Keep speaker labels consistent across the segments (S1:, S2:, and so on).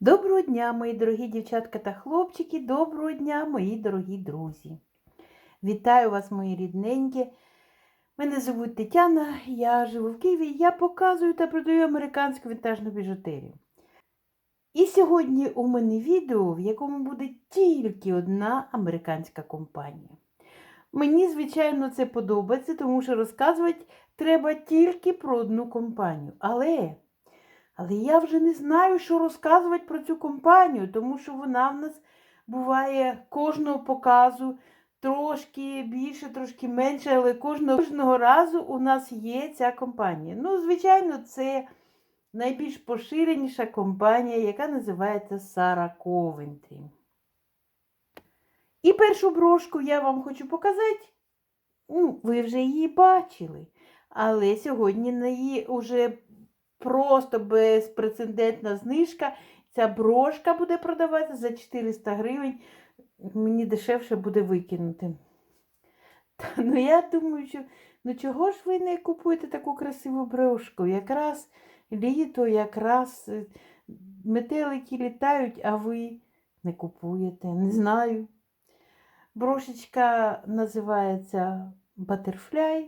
S1: Доброго дня, мої дорогі дівчатка та хлопчики, доброго дня, мої дорогі друзі. Вітаю вас, мої рідненькі. Мене звуть Тетяна, я живу в Києві, я показую та продаю американську вінтажну біжутерію. І сьогодні у мене відео, в якому буде тільки одна американська компанія. Мені, звичайно, це подобається, тому що розказувати треба тільки про одну компанію. Але але я вже не знаю, що розказувати про цю компанію, тому що вона в нас буває кожного показу трошки більше, трошки менше, але кожного, кожного разу у нас є ця компанія. Ну, звичайно, це найбільш поширеніша компанія, яка називається Сара Ковентрі. І першу брошку я вам хочу показати. Ну, ви вже її бачили. Але сьогодні на її вже просто безпрецедентна знижка. Ця брошка буде продаватися за 400 гривень. Мені дешевше буде викинути. Та, ну я думаю, що ну чого ж ви не купуєте таку красиву брошку? Якраз літо, якраз е, метелики літають, а ви не купуєте. Не знаю. Брошечка називається Butterfly.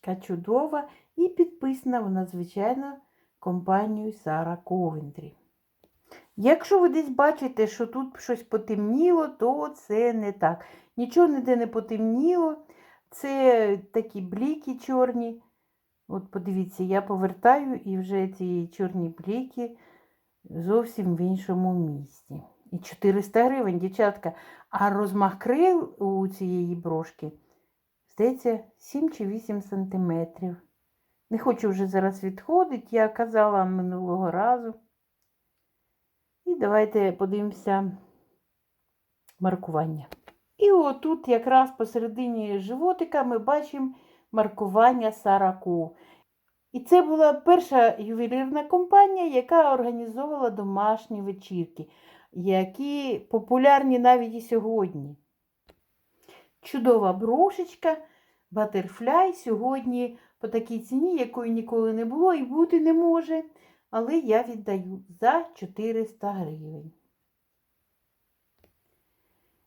S1: Така чудова. І підписана вона, звичайно, компанією Сара Ковентрі. Якщо ви десь бачите, що тут щось потемніло, то це не так. Нічого ніде не потемніло. Це такі бліки чорні. От подивіться, я повертаю і вже ці чорні бліки зовсім в іншому місці. І 400 гривень, дівчатка. А розмах крил у цієї брошки, здається, 7 чи 8 сантиметрів. Не хочу вже зараз відходити, я казала минулого разу. І давайте подивимося маркування. І отут якраз посередині животика ми бачимо маркування Сараку. І це була перша ювелірна компанія, яка організовувала домашні вечірки, які популярні навіть і сьогодні. Чудова брошечка, батерфляй сьогодні по такій ціні, якої ніколи не було і бути не може. Але я віддаю за 400 гривень.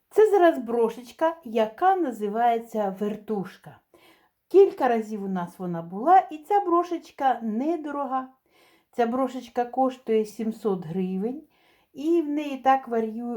S1: Це зараз брошечка, яка називається вертушка. Кілька разів у нас вона була, і ця брошечка недорога. Ця брошечка коштує 700 гривень. І в неї так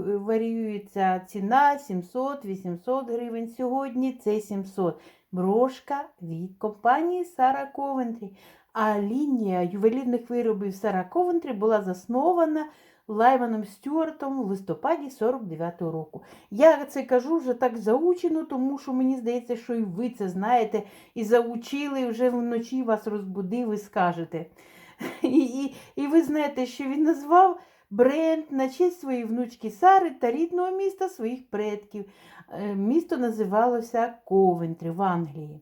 S1: варіюється ціна 700-800 гривень. Сьогодні це 700 брошка від компанії Сара Ковентрі. А лінія ювелірних виробів Сара Ковентрі була заснована Лайманом Стюартом в листопаді 49-го року. Я це кажу вже так заучено, тому що мені здається, що і ви це знаєте, і заучили, вже вночі вас розбудив і скажете. І, і, І ви знаєте, що він назвав бренд на честь своєї внучки Сари та рідного міста своїх предків. Е, місто називалося Ковентрі в Англії.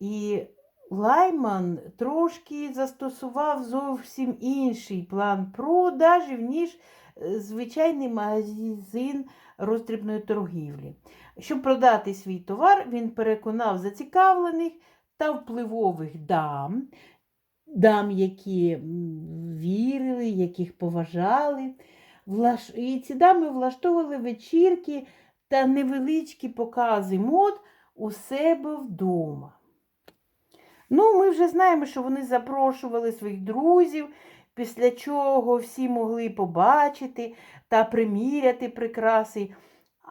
S1: І Лайман трошки застосував зовсім інший план продажів, ніж е, звичайний магазин роздрібної торгівлі. Щоб продати свій товар, він переконав зацікавлених та впливових дам, дам, які вірили, яких поважали. І ці дами влаштовували вечірки та невеличкі покази мод у себе вдома. Ну, ми вже знаємо, що вони запрошували своїх друзів, після чого всі могли побачити та приміряти прикраси.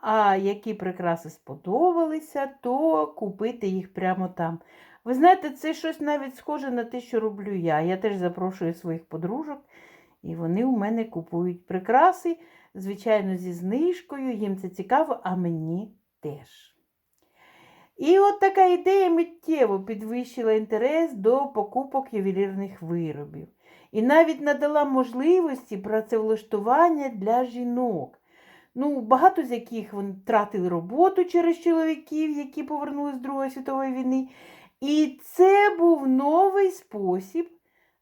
S1: А які прикраси сподобалися, то купити їх прямо там. Ви знаєте, це щось навіть схоже на те, що роблю я. Я теж запрошую своїх подружок, і вони у мене купують прикраси, звичайно, зі знижкою, їм це цікаво, а мені теж. І от така ідея миттєво підвищила інтерес до покупок ювелірних виробів. І навіть надала можливості працевлаштування для жінок. Ну, Багато з яких вони тратили роботу через чоловіків, які повернулися з Другої світової війни. І це був новий спосіб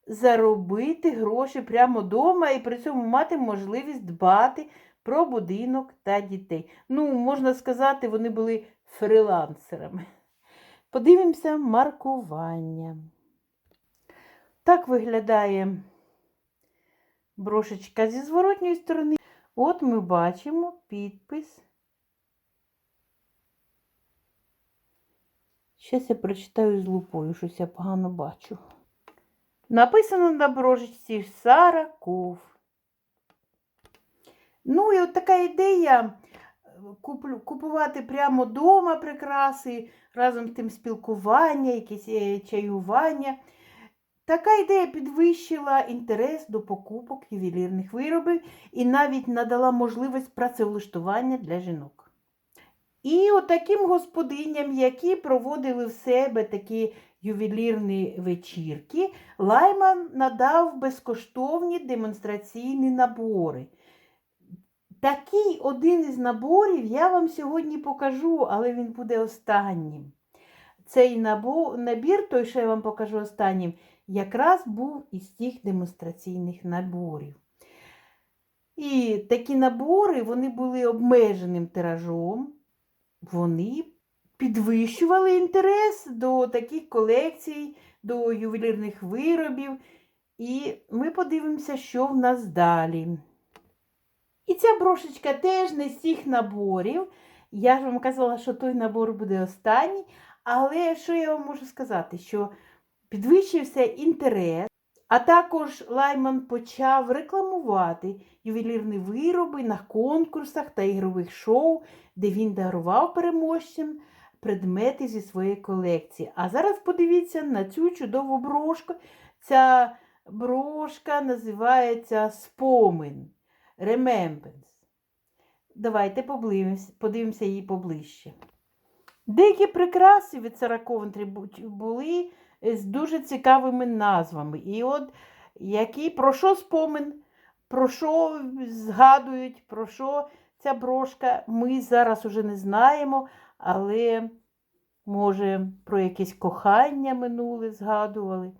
S1: заробити гроші прямо вдома і при цьому мати можливість дбати про будинок та дітей. Ну, можна сказати, вони були фрилансерами. Подивимося маркування. Так виглядає брошечка зі зворотньої сторони. От ми бачимо підпис. Щас я прочитаю з лупою, щось я погано бачу. Написано на брошечці Сара Ков. Ну і от така ідея е, куплю- купувати прямо вдома прикраси, разом з тим спілкування, якісь е, чаювання. Така ідея підвищила інтерес до покупок ювелірних виробів і навіть надала можливість працевлаштування для жінок. І от таким господиням, які проводили в себе такі ювелірні вечірки, Лайман надав безкоштовні демонстраційні набори. Такий один із наборів я вам сьогодні покажу, але він буде останнім. Цей набір, той, що я вам покажу останнім, якраз був із тих демонстраційних наборів. І такі набори вони були обмеженим тиражом, вони підвищували інтерес до таких колекцій, до ювелірних виробів. І ми подивимося, що в нас далі. І ця брошечка теж не з цих наборів. Я ж вам казала, що той набор буде останній. Але що я вам можу сказати? Що підвищився інтерес, а також Лайман почав рекламувати ювелірні вироби на конкурсах та ігрових шоу, де він дарував переможцям предмети зі своєї колекції. А зараз подивіться на цю чудову брошку. Ця брошка називається Спомин. Remembrance. Давайте подивимося її поближче. Деякі прикраси від Сара Ковентрі були з дуже цікавими назвами. І от які, про що спомин, про що згадують, про що ця брошка, ми зараз уже не знаємо, але, може, про якесь кохання минуле згадували.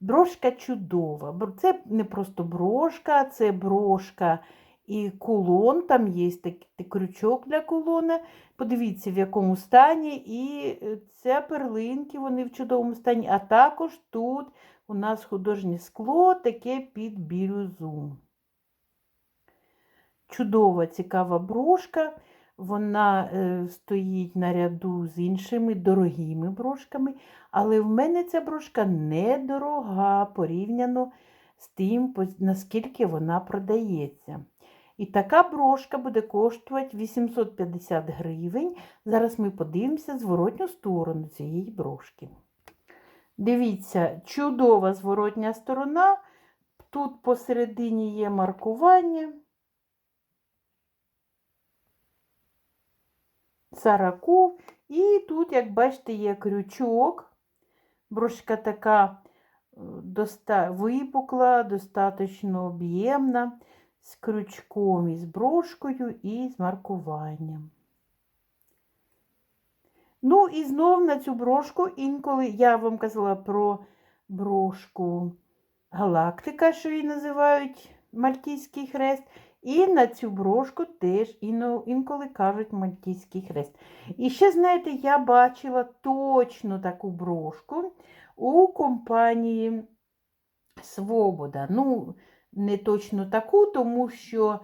S1: Брошка чудова. Це не просто брошка, це брошка і кулон. Там є такий крючок для кулона. Подивіться, в якому стані. І е, це перлинки, вони в чудовому стані. А також тут у нас художнє скло, таке під бірюзу. Чудова, цікава брошка. Вона е, стоїть наряду з іншими дорогими брошками, але в мене ця брошка недорога порівняно з тим, наскільки вона продається. І така брошка буде коштувати 850 гривень. Зараз ми подивимося зворотню сторону цієї брошки. Дивіться, чудова зворотня сторона. Тут посередині є маркування. Сараков. І тут, як бачите, є крючок. Брошка така е, доста... випукла, достатньо об'ємна, з крючком і з брошкою і з маркуванням. Ну, і знов на цю брошку інколи я вам казала про брошку Галактика, що її називають Мальтійський хрест. І на цю брошку теж інколи кажуть Мальтійський хрест. І ще, знаєте, я бачила точно таку брошку у компанії Свобода. Ну, не точно таку, тому що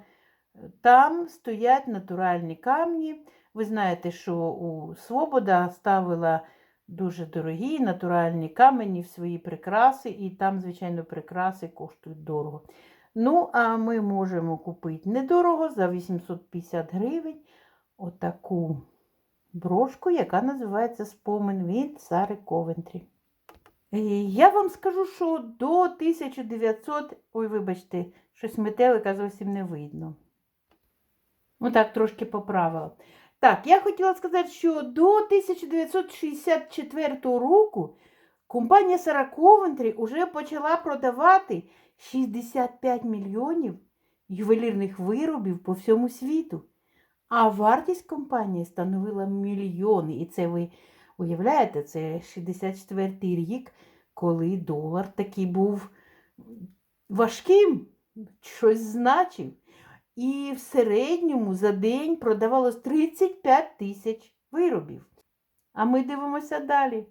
S1: там стоять натуральні камні. Ви знаєте, що у Свобода ставила дуже дорогі натуральні камені в свої прикраси, і там, звичайно, прикраси коштують дорого. Ну, а ми можемо купити недорого за 850 гривень отаку брошку, яка називається Спомин від Сари Ковентрі. Е, Я вам скажу, що до 1900, ой, вибачте, щось метелика зовсім не видно. Отак трошки поправила. Так, я хотіла сказати, що до 1964 року компанія Сара Ковентрі вже почала продавати 65 мільйонів ювелірних виробів по всьому світу. А вартість компанії становила мільйони. І це ви уявляєте, це 64 рік, коли долар такий був важким, щось значив. І в середньому за день продавалось 35 тисяч виробів. А ми дивимося далі.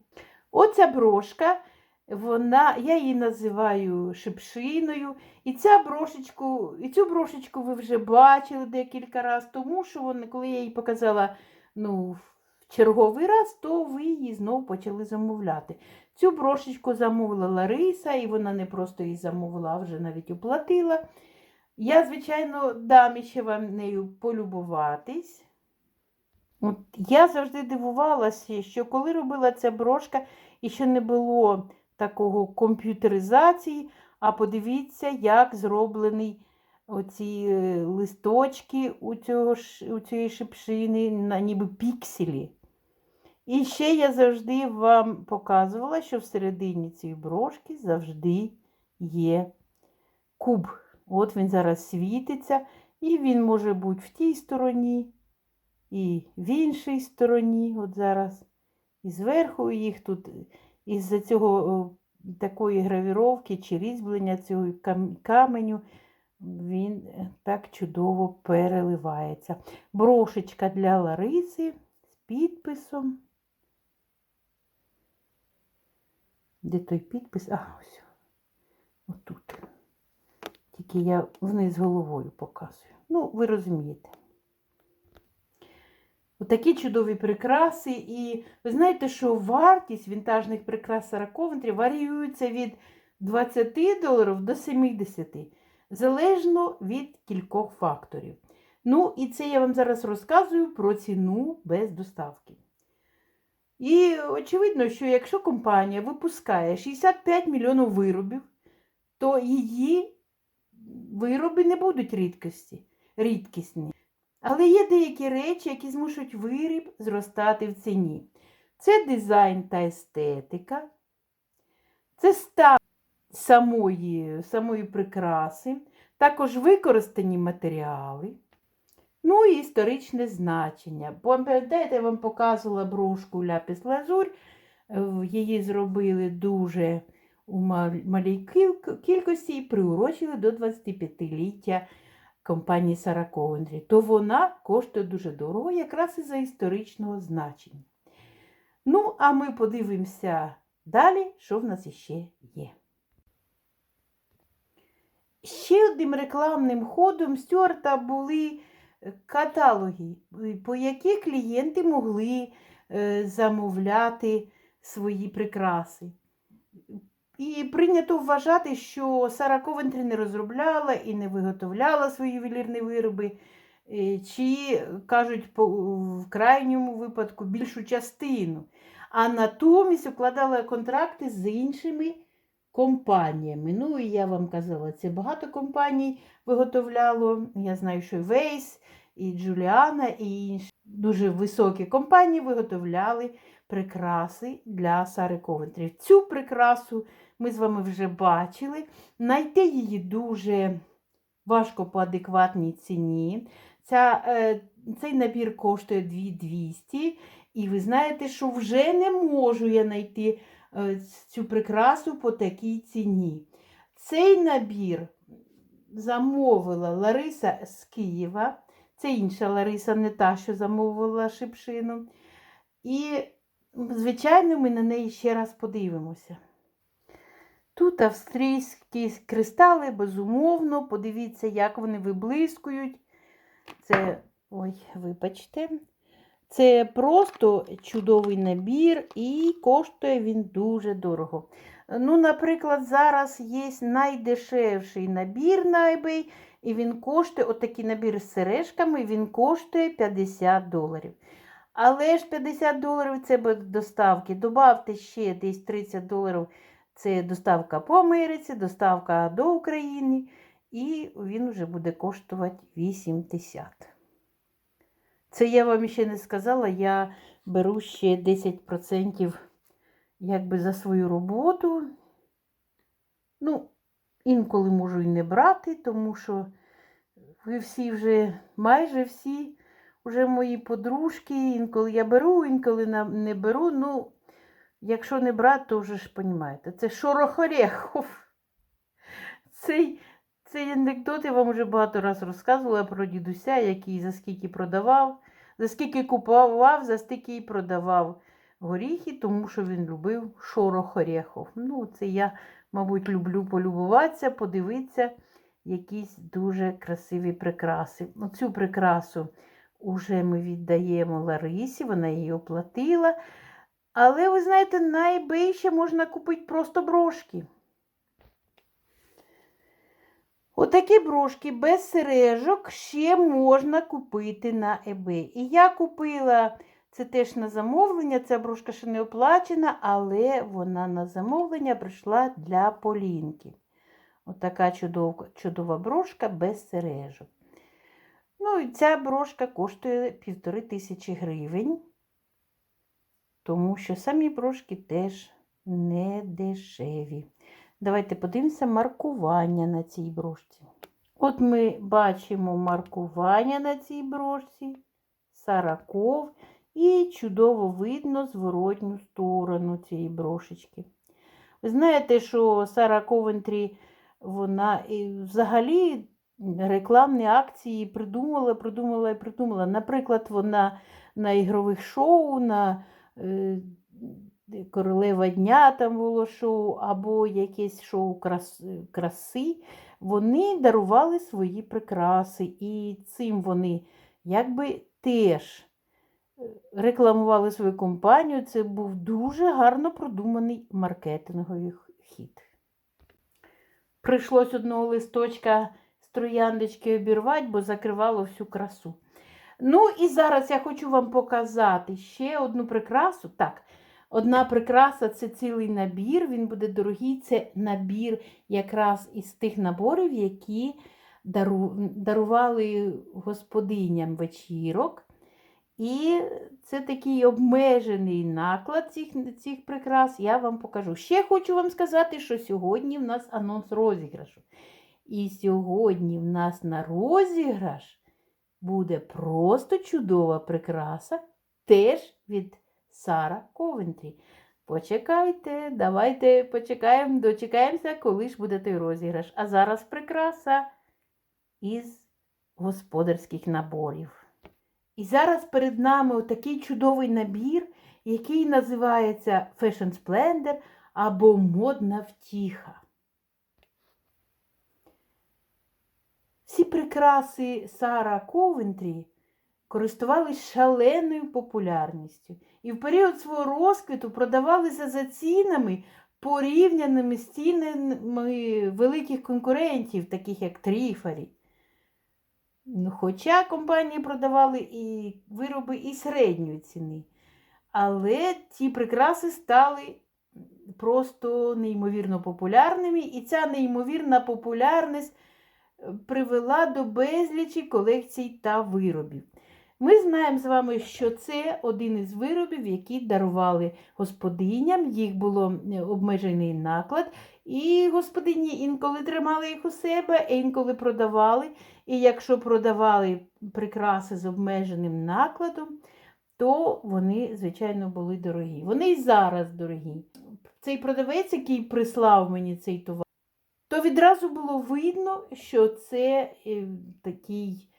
S1: Оця брошка Вона, я її називаю шипшиною. І, ця брошечку, і цю брошечку ви вже бачили декілька разів, тому що вона, коли я її показала ну, в черговий раз, то ви її знову почали замовляти. Цю брошечку замовила Лариса, і вона не просто її замовила, а вже навіть оплатила. Я, звичайно, дам іще вам нею полюбуватись. От я завжди дивувалася, що коли робила ця брошка, і ще не було такого комп'ютеризації, а подивіться, як зроблений оці е, листочки у, цього, у цієї шипшини, ніби пікселі. І ще я завжди вам показувала, що всередині цієї брошки завжди є куб. От він зараз світиться, і він може бути в тій стороні, і в іншій стороні. От зараз. І зверху їх тут із-за цього такої гравіровки чи різьблення цього каменю він е, так чудово переливається. Брошечка для Лариси з підписом. Де той підпис? А, ось. Отут. Тільки я вниз головою показую. Ну, ви розумієте. Отакі чудові прикраси. І ви знаєте, що вартість вінтажних прикрас Сара варіюється від 20 доларів до 70, залежно від кількох факторів. Ну, і це я вам зараз розказую про ціну без доставки. І очевидно, що якщо компанія випускає 65 мільйонів виробів, то її вироби не будуть рідкості, рідкісні. Але є деякі речі, які змушують виріб зростати в ціні. Це дизайн та естетика, це стан самої, самої прикраси, також використані матеріали, ну і історичне значення. Бо, Пам'ятаєте, я вам показувала брошку ляпіс лазурь, її зробили дуже у малій кількості і приурочили до 25-ліття компанії Сара то вона коштує дуже дорого, якраз із-за історичного значення. Ну, а ми подивимося далі, що в нас іще є. Ще одним рекламним ходом Стюарта були каталоги, е, по які клієнти могли е, замовляти свої прикраси. І прийнято вважати, що Сара Ковентрі не розробляла і не виготовляла свої ювелірні вироби, е, чи, кажуть, в крайньому випадку більшу частину, а натомість укладала контракти з іншими компаніями. Ну, і я вам казала, це багато компаній виготовляло. Я знаю, що Вейс, і Джуліана, і інші дуже високі компанії виготовляли прикраси для Сари Ковентрі. Цю прикрасу ми з вами вже бачили. Найти її дуже важко по адекватній ціні. Ця, е, цей набір коштує 2200. І ви знаєте, що вже не можу я знайти цю прикрасу по такій ціні. Цей набір замовила Лариса з Києва. Це інша Лариса, не та, що замовила шипшину. І, звичайно, ми на неї ще раз подивимося. Тут австрійські кристали, безумовно, подивіться, як вони виблискують. Це, ой, вибачте, це просто чудовий набір і коштує він дуже дорого. Ну, наприклад, зараз є найдешевший набір на eBay, і він коштує, отакий набір з сережками, він коштує 50 доларів. Але ж 50 доларів це без доставки. Добавте ще десь 30 доларів. Це доставка по Америці, доставка до України, і він вже буде коштувати 80. Це я вам ще не сказала, я беру ще 10% якби за свою роботу. Ну, інколи можу і не брати, тому що ви всі вже, майже всі, вже мої подружки, інколи я беру, інколи не беру. Ну, якщо не брати, то вже ж розумієте, це шорохорехов. Цей, цей анекдот я вам вже багато разів розказувала про дідуся, який за скільки продавав, за скільки купував, за стільки і продавав горіхи, тому що він любив шорох орехов. Ну, це я, мабуть, люблю полюбуватися, подивитися якісь дуже красиві прикраси. Оцю прикрасу вже ми віддаємо Ларисі, вона її оплатила. Але ви знаєте, на eBay ще можна купити просто брошки. Отакі брошки без сережок ще можна купити на eBay. І я купила це теж на замовлення, ця брошка ще не оплачена, але вона на замовлення прийшла для Полінки. Отака чудова, чудова брошка без сережок. Ну, і ця брошка коштує півтори тисячі гривень, тому що самі брошки теж не дешеві. Давайте подивимося маркування на цій брошці. От ми бачимо маркування на цій брошці, сараков, і чудово видно зворотню сторону цієї брошечки. Ви знаєте, що Сара Ковентрі, вона взагалі рекламні акції придумала, придумала і придумала. Наприклад, вона на ігрових шоу, на е, Королева дня там було шоу, або якесь шоу краси, вони дарували свої прикраси. І цим вони якби теж рекламували свою компанію. Це був дуже гарно продуманий маркетинговий хід. Прийшлось одного листочка з трояндочки обірвати, бо закривало всю красу. Ну і зараз я хочу вам показати ще одну прикрасу. Так, одна прикраса це цілий набір, він буде дорогий. Це набір якраз із тих наборів, які дару... дарували господиням вечірок. І це такий обмежений наклад цих, цих прикрас, я вам покажу. Ще хочу вам сказати, що сьогодні в нас анонс розіграшу. І сьогодні в нас на розіграш буде просто чудова прикраса, теж від Сара Ковентрі. Почекайте, давайте почекаємо, дочекаємося, коли ж буде той розіграш. А зараз прикраса із господарських наборів. І зараз перед нами отакий чудовий набір, який називається Fashion Splendor або Модна втіха. Всі прикраси Сара Ковентрі користувались шаленою популярністю і в період свого розквіту продавалися за цінами, порівняними з цінами великих конкурентів, таких як Тріфарі. Ну, Хоча компанії продавали і вироби і середньої ціни. Але ці прикраси стали просто неймовірно популярними, і ця неймовірна популярність привела до безлічі колекцій та виробів. Ми знаємо з вами, що це один із виробів, які дарували господиням, їх було обмежений наклад, і господині інколи тримали їх у себе, інколи продавали. І якщо продавали прикраси з обмеженим накладом, то вони, звичайно, були дорогі. Вони і зараз дорогі. Цей продавець, який прислав мені цей товар, то відразу було видно, що це е, такий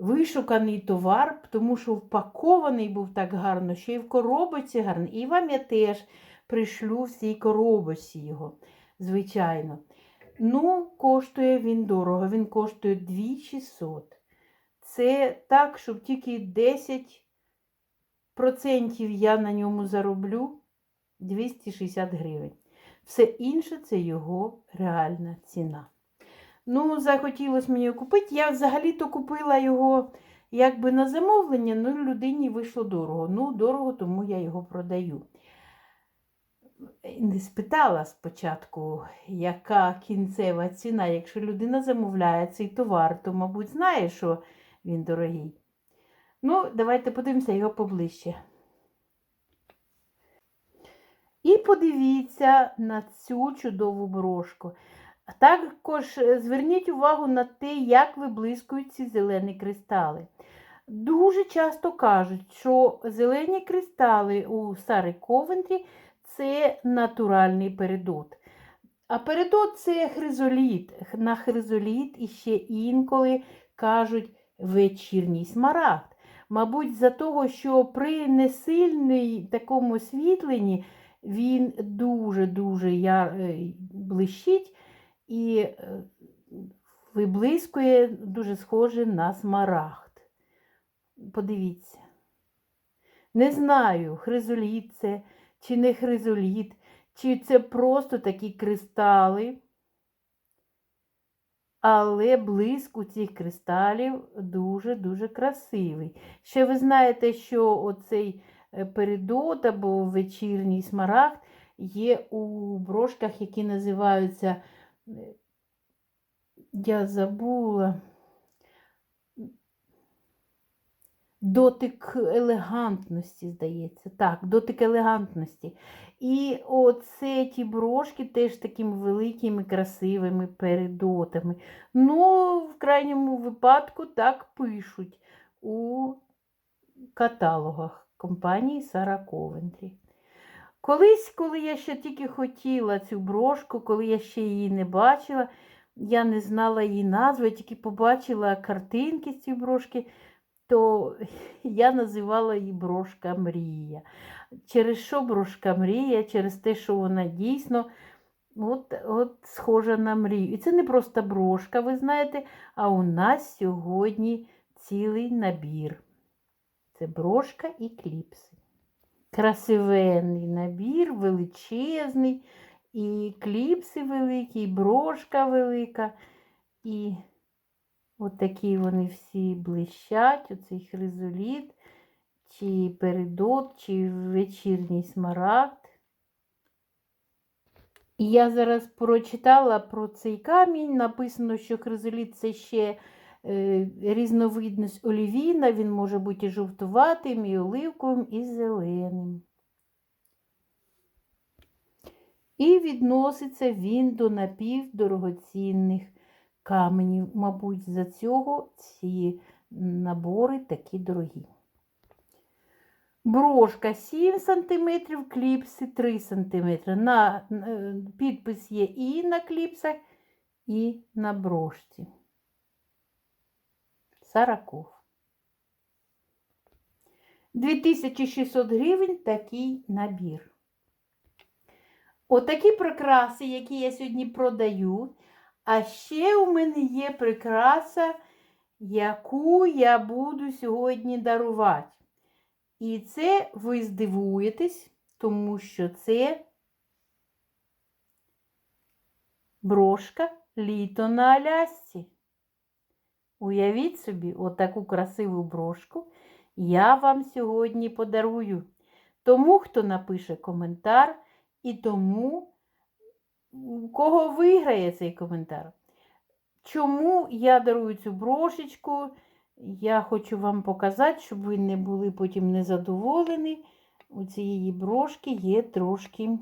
S1: вишуканий товар, тому що впакований був так гарно, що і в коробочці гарно. І вам я теж пришлю в цій коробочці його, звичайно. Ну, коштує він дорого, він коштує 2600. Це так, щоб тільки 10% я на ньому зароблю 260 гривень. Все інше це його реальна ціна. Ну, захотілося мені його купити. Я взагалі-то купила його якби на замовлення, ну людині вийшло дорого. Ну, дорого, тому я його продаю. Не спитала спочатку, яка кінцева ціна. Якщо людина замовляє цей товар, то, мабуть, знає, що він дорогий. Ну, давайте подивимося його поближче. І подивіться на цю чудову брошку. Також е, зверніть увагу на те, як виблискують ці зелені кристали. Дуже часто кажуть, що зелені кристали у Сари Ковентрі це натуральний передот. А передот це хризоліт. На хризоліт іще інколи кажуть вечірній смарагд. Мабуть, за того, що при несильній такому освітленні він дуже-дуже е, блищить і е, виблискує дуже схоже на смарагд. Подивіться. Не знаю, хризоліт це чи не хризоліт, чи це просто такі кристали. Але блиск у цих кристалів дуже-дуже красивий. Ще ви знаєте, що оцей е, передот або вечірній смарагд є у брошках, які називаються, я забула, дотик елегантності, здається. Так, дотик елегантності. І оце ті брошки теж такими великими, красивими передотами. Ну, в крайньому випадку так пишуть у каталогах компанії Сара Ковентрі. Колись, коли я ще тільки хотіла цю брошку, коли я ще її не бачила, я не знала її назви, тільки побачила картинки з цієї брошки, то я називала її брошка Мрія. Через що брошка мрія? Через те, що вона дійсно от, от схожа на мрію. І це не просто брошка, ви знаєте, а у нас сьогодні цілий набір. Це брошка і кліпси. Красивенний набір, величезний, і кліпси великі, і брошка велика. І от вони всі блищать, оцей хризоліт чи передот, чи вечірній смарагд. І я зараз прочитала про цей камінь. Написано, що хризоліт це ще різновидність олівіна, він може бути і жовтуватим, і оливковим, і зеленим. І відноситься він до напівдорогоцінних каменів. Мабуть, за цього ці набори такі дорогі. Брошка 7 см, кліпси 3 см. На, е, підпис є і на кліпсах, і на брошці. Сараков. 2600 гривень такий набір. Отакі прикраси, які я сьогодні продаю. А ще у мене є прикраса, яку я буду сьогодні дарувати. І це ви здивуєтесь, тому що це брошка літо на Алясці. Уявіть собі, отаку красиву брошку я вам сьогодні подарую. Тому, хто напише коментар, і тому, у кого виграє цей коментар. Чому я дарую цю брошечку? Я хочу вам показати, щоб ви не були потім незадоволені. У цієї брошки є трошки,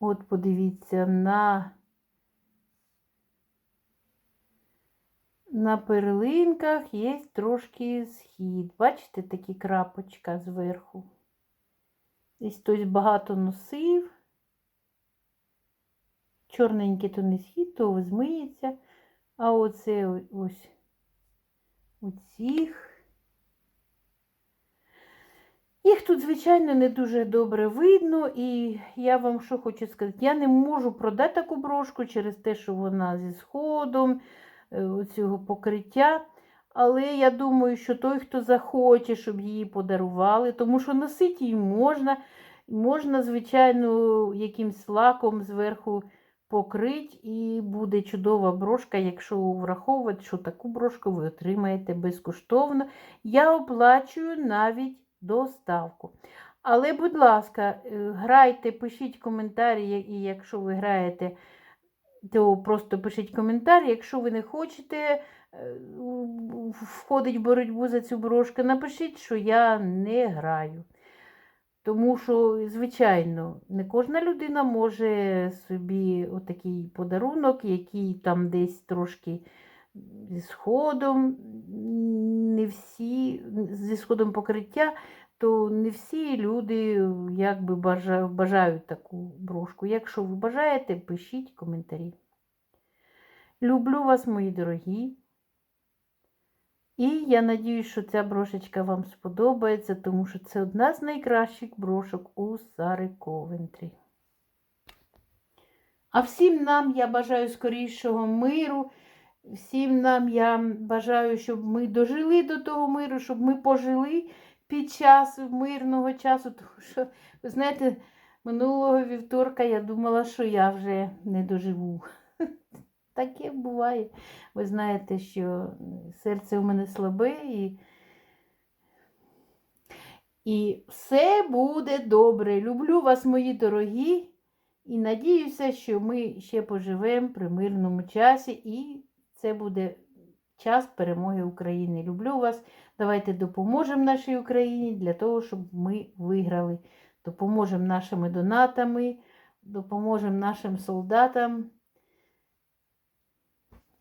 S1: от подивіться, на на перлинках є трошки схід. Бачите, такі крапочка зверху. Десь хтось багато носив. Чорненький то не схід, то змиється. А оце ось у цих. Їх тут, звичайно, не дуже добре видно, і я вам що хочу сказати, я не можу продати таку брошку через те, що вона зі сходом цього покриття. Але я думаю, що той, хто захоче, щоб її подарували, тому що носити її можна. Можна, звичайно, якимсь лаком зверху покрить і буде чудова брошка, якщо враховувати, що таку брошку ви отримаєте безкоштовно. Я оплачую навіть доставку. Але, будь ласка, е, грайте, пишіть коментарі, і якщо ви граєте, то просто пишіть коментар. Якщо ви не хочете е, входить в боротьбу за цю брошку, напишіть, що я не граю. Тому що, звичайно, не кожна людина може собі отакий подарунок, який там десь трошки зі сходом, не всі, зі сходом покриття, то не всі люди якби бажають таку брошку. Якщо ви бажаєте, пишіть коментарі. Люблю вас, мої дорогі. І я надіюсь, що ця брошечка вам сподобається, тому що це одна з найкращих брошок у Сари Ковентрі. А всім нам я бажаю скорішого миру. Всім нам я бажаю, щоб ми дожили до того миру, щоб ми пожили під час мирного часу. Тому що, ви знаєте, минулого вівторка я думала, що я вже не доживу. Таке буває. Ви знаєте, що серце у мене слабе і, і все буде добре. Люблю вас, мої дорогі, і надіюся, що ми ще поживемо при мирному часі, і це буде час перемоги України. Люблю вас. Давайте допоможемо нашій Україні для того, щоб ми виграли. Допоможемо нашими донатами, допоможемо нашим солдатам.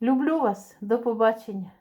S1: Люблю вас. До побачення.